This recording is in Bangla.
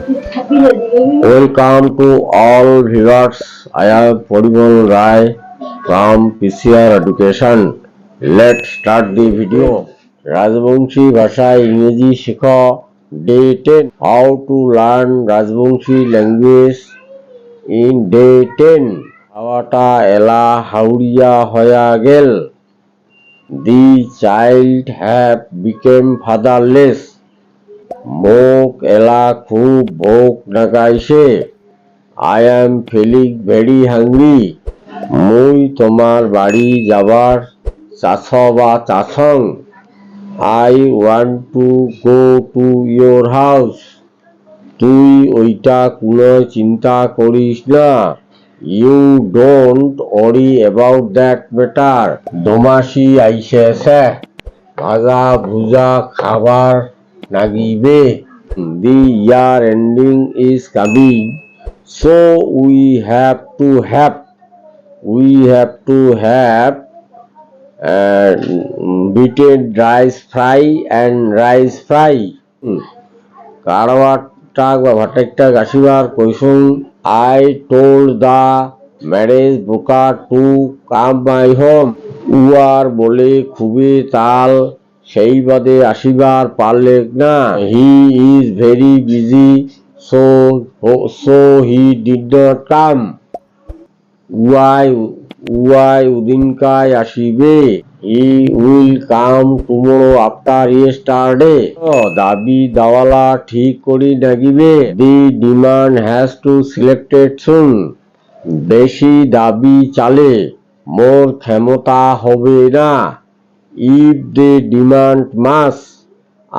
Welcome to all viewers. I am Porimal, Rai, from PCR Education. Let's start the video Rajbanshi ভাষায় ইংরেজি শেখো day ten how to learn Rajbanshi language in day ten হাওয়াটা এলা হাউড়িয়া হয়া গেল the child have become fatherless এলা খুব ভোগ নাগাইছে I am feeling very hungry মুই তোমার বাড়ি যাবার চাষ বা চাছং I want to go to your house তুই ওইটা কোনো চিন্তা করিস না। You don't worry about that matter দোমাসি আইসেছে। ভাজা ভুজা খাবার নাগিবে the year ending is coming so we have to have we have to have beaten rice fry and rice fry কারবারটাক বা ভাটেকটাক আসিবার কৈসুং I told the marriage broker to come my home উয়ার বলে খুবই তাল সেই বাদে আসিবার পারলে না he is very busy so so he did not come Y উয়াই উদিনকায় আসিবে। He will come tomorrow after yesterday দাবি দাওয়ালা ঠিক করি নাগিবে। The demand has to selected soon বেশি দাবি চালে মোর ক্ষমতা হবে না। If they demand mass